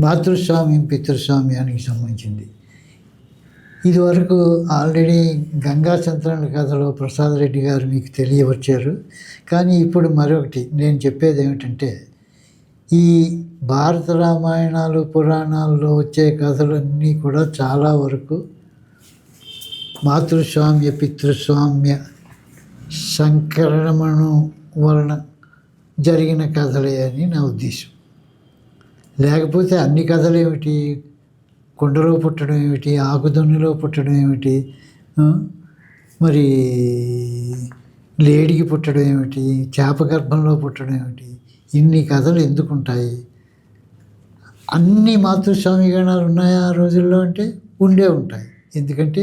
మాతృస్వామ్యం పితృస్వామ్యానికి సంబంధించింది. ఇదివరకు ఆల్రెడీ గంగా సంతరణ కథలో ప్రసాద్ రెడ్డి గారు మీకు తెలియవచ్చారు. కానీ ఇప్పుడు మరొకటి నేను చెప్పేది ఏమిటంటే ఈ భారత రామాయణాలు పురాణాల్లో వచ్చే కథలన్నీ కూడా చాలా వరకు మాతృస్వామ్య పితృస్వామ్య సంక్రమణం వలన జరిగిన కథలే అని నా ఉద్దేశం. లేకపోతే అన్ని కథలు ఏమిటి? కుండలో పుట్టడం ఏమిటి? ఆకుదొన్నిలో పుట్టడం ఏమిటి? మరి లేడికి పుట్టడం ఏమిటి? చేప గర్భంలో పుట్టడం ఏమిటి? ఇన్ని కథలు ఎందుకుంటాయి అన్ని మాతృస్వామి గణాలు ఉన్నాయా ఆ రోజుల్లో అంటే ఉండే ఉంటాయి. ఎందుకంటే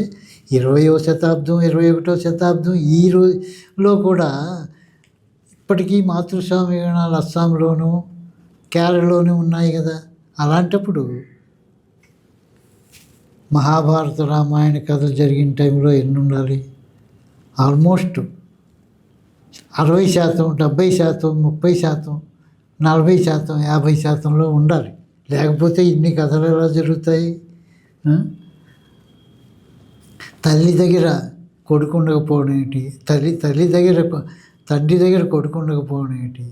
ఇరవయో శతాబ్దం ఇరవై ఒకటో శతాబ్దం ఈ రోజులో కూడా ఇప్పటికీ మాతృస్వామి గణాలు అస్సాంలోనూ కేరళలోనే ఉన్నాయి కదా. అలాంటప్పుడు మహాభారత రామాయణ కథలు జరిగిన టైంలో ఎన్ని ఉండాలి ఆల్మోస్ట్ అరవై శాతం డెబ్బై శాతం ముప్పై శాతం నలభై శాతం యాభై శాతంలో ఉండాలి. లేకపోతే ఇన్ని కథలు ఎలా జరుగుతాయి? తల్లి దగ్గర కొడుకు ఉండకపోవడం ఏంటి? తల్లి తల్లి దగ్గర తండ్రి దగ్గర కొడుకు ఉండకపోవడం ఏంటి?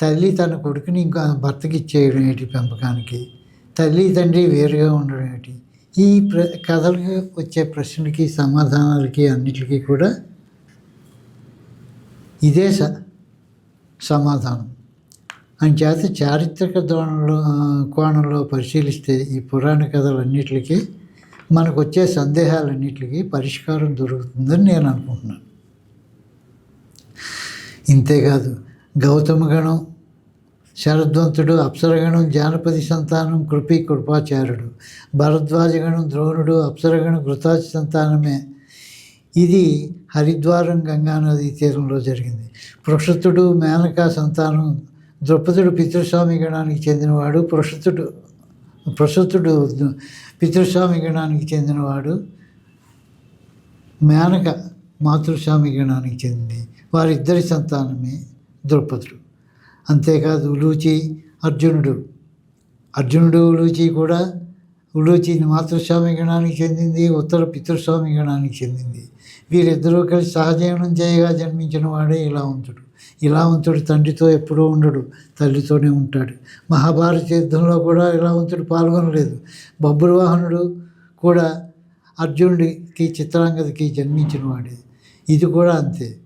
తల్లి తన కొడుకుని ఇంకా భర్తకి ఇచ్చేయడం ఏంటి పెంపకానికి? తల్లి తండ్రి వేరుగా ఉండడం ఏంటి? ఈ ప్ర కథలకు వచ్చే ప్రశ్నలకి సమాధానాలకి అన్నిటికీ కూడా ఇదే స సమాధానం. అని చేత చారిత్రక దోణంలో కోణంలో పరిశీలిస్తే ఈ పురాణ కథలన్నిటికీ మనకు వచ్చే సందేహాలన్నిటికీ పరిష్కారం దొరుకుతుందని నేను అనుకుంటున్నాను. ఇంతేకాదు గౌతమగణం శరద్వంతుడు అప్సరగణం జానపది సంతానం కృపి కృపాచార్యుడు భరద్వాజగణం ద్రోణుడు అప్సరగణం కృతాచి సంతానమే. ఇది హరిద్వారం గంగానది తీరంలో జరిగింది. పృషతుడు మేనకా సంతానం ద్రౌపదుడు పితృస్వామి గణానికి చెందినవాడు పృషతుడు ప్రస్తుతుడు పితృస్వామి గణానికి చెందినవాడు మేనక మాతృస్వామి గణానికి చెందింది. వారిద్దరి సంతానమే. ద్రౌపదుడు. అంతేకాదు ఉలూచి అర్జునుడు. అర్జునుడు ఉలూచి కూడా ఉలూచి మాతృస్వామి గణానికి చెందింది ఉత్తర పితృస్వామి గణానికి చెందింది. వీరిద్దరూ కలిసి సహజీవనం చేయగా జన్మించిన వాడే ఇలా ఉంతడు తండ్రితో ఎప్పుడూ ఉండడు తల్లితోనే ఉంటాడు. మహాభారత యుద్ధంలో కూడా ఇలా ఉంచుడు పాల్గొనలేదు బబ్బురువాహనుడు కూడా అర్జునుడికి చిత్రాంగదకి జన్మించిన వాడే. ఇది కూడా అంతే.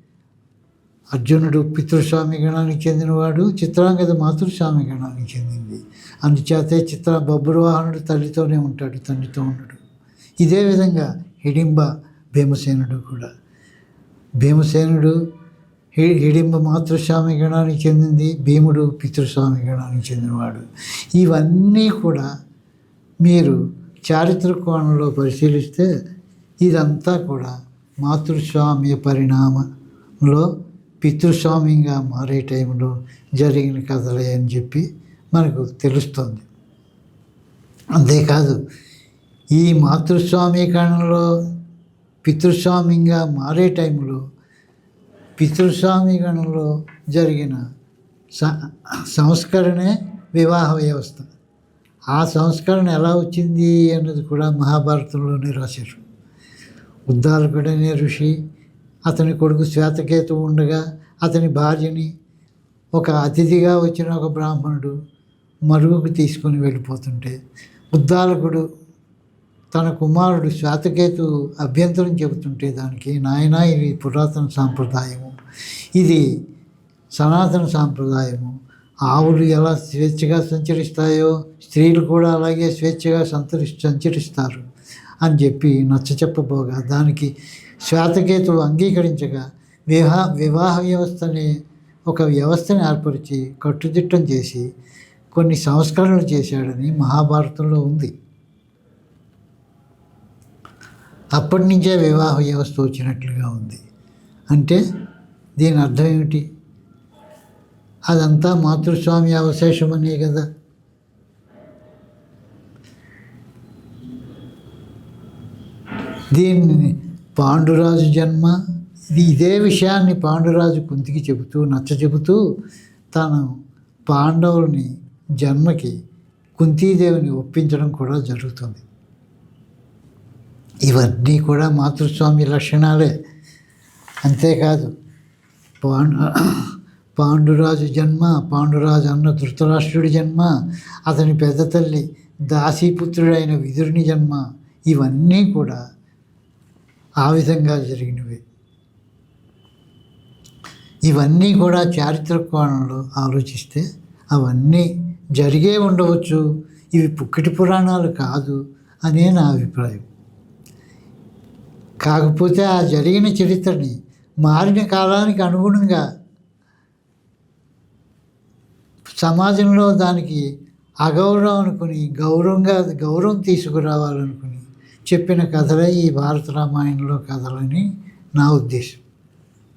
అర్జునుడు పితృస్వామి గణానికి చెందినవాడు చిత్రాంగద మాతృస్వామి గణానికి చెందింది. అందుచేతే చిత్ర బొబ్బురు వాహనుడు తల్లితోనే ఉంటాడు తండ్రితో ఉండడు. ఇదే విధంగా హిడింబ భీమసేనుడు కూడా. భీమసేనుడు హి హిడింబ మాతృస్వామి గణానికి చెందింది భీముడు పితృస్వామి గణానికి చెందినవాడు. ఇవన్నీ కూడా మీరు చారిత్రక కోణంలో పరిశీలిస్తే ఇదంతా కూడా మాతృస్వామ్య పరిణామంలో పితృస్వామ్యంగా మారే టైంలో జరిగిన కథలే అని చెప్పి మనకు తెలుస్తుంది. అంతేకాదు ఈ మాతృస్వామీకరణలో పితృస్వామ్యంగా మారే టైంలో పితృస్వామీకరణలో జరిగిన స సంస్కరణే వివాహ వ్యవస్థ. ఆ సంస్కరణ ఎలా వచ్చింది అన్నది కూడా మహాభారతంలోనే రాశారు. ఉద్దాలకుడనే ఋషి అతని కొడుకు శ్వేతకేతు ఉండగా అతని భార్యని ఒక అతిథిగా వచ్చిన ఒక బ్రాహ్మణుడు మరుగుకు తీసుకొని వెళ్ళిపోతుంటే ఉద్దాలకుడు తన కుమారుడు శ్వేతకేతు అభ్యంతరం చెబుతుంటే దానికి నాయన ఇది పురాతన సాంప్రదాయము. ఇది సనాతన సాంప్రదాయము. ఆవులు ఎలా స్వేచ్ఛగా సంచరిస్తాయో స్త్రీలు కూడా అలాగే స్వేచ్ఛగా సంతరి సంచరిస్తారు అని చెప్పి నచ్చ చెప్పబోగా దానికి శ్వేతకేతువు అంగీకరించగా వివాహ వివాహ వ్యవస్థని ఒక వ్యవస్థని ఏర్పరిచి కట్టుదిట్టం చేసి కొన్ని సంస్కరణలు చేశాడని మహాభారతంలో ఉంది. అప్పటి నుంచే వివాహ వ్యవస్థ వచ్చినట్లుగా ఉంది. అంటే దీని అర్థం ఏమిటి? అదంతా మాతృస్వామి అవశేషమనే కదా. దీన్ని పాండురాజు జన్మ. ఇది ఇదే విషయాన్ని పాండురాజు కుంతికి చెబుతూ నచ్చ చెబుతూ తాను పాండవుల్ని జన్మకి కుంతీదేవిని ఒప్పించడం కూడా జరుగుతుంది. ఇవన్నీ కూడా మాతృస్వామి లక్షణాలే. అంతేకాదు పాండు పాండురాజు జన్మ పాండురాజు అన్న ధృతరాష్ట్రుడి జన్మ అతని పెద్ద తల్లి దాసీపుత్రుడైన విదురుని జన్మ ఇవన్నీ కూడా ఆ విధంగా జరిగినవి. ఇవన్నీ కూడా చారిత్రక కోణంలో ఆలోచిస్తే అవన్నీ జరిగే ఉండవచ్చు. ఇవి పుక్కటి పురాణాలు కాదు అనే నా అభిప్రాయం. కాకపోతే ఆ జరిగిన చరిత్రని మారిన కాలానికి అనుగుణంగా సమాజంలో దానికి అగౌరవం అనుకుని గౌరవంగా గౌరవం తీసుకురావాలనుకుని చెప్పిన కథలే ఈ భారత రామాయణంలో కథలని నా ఉద్దేశం.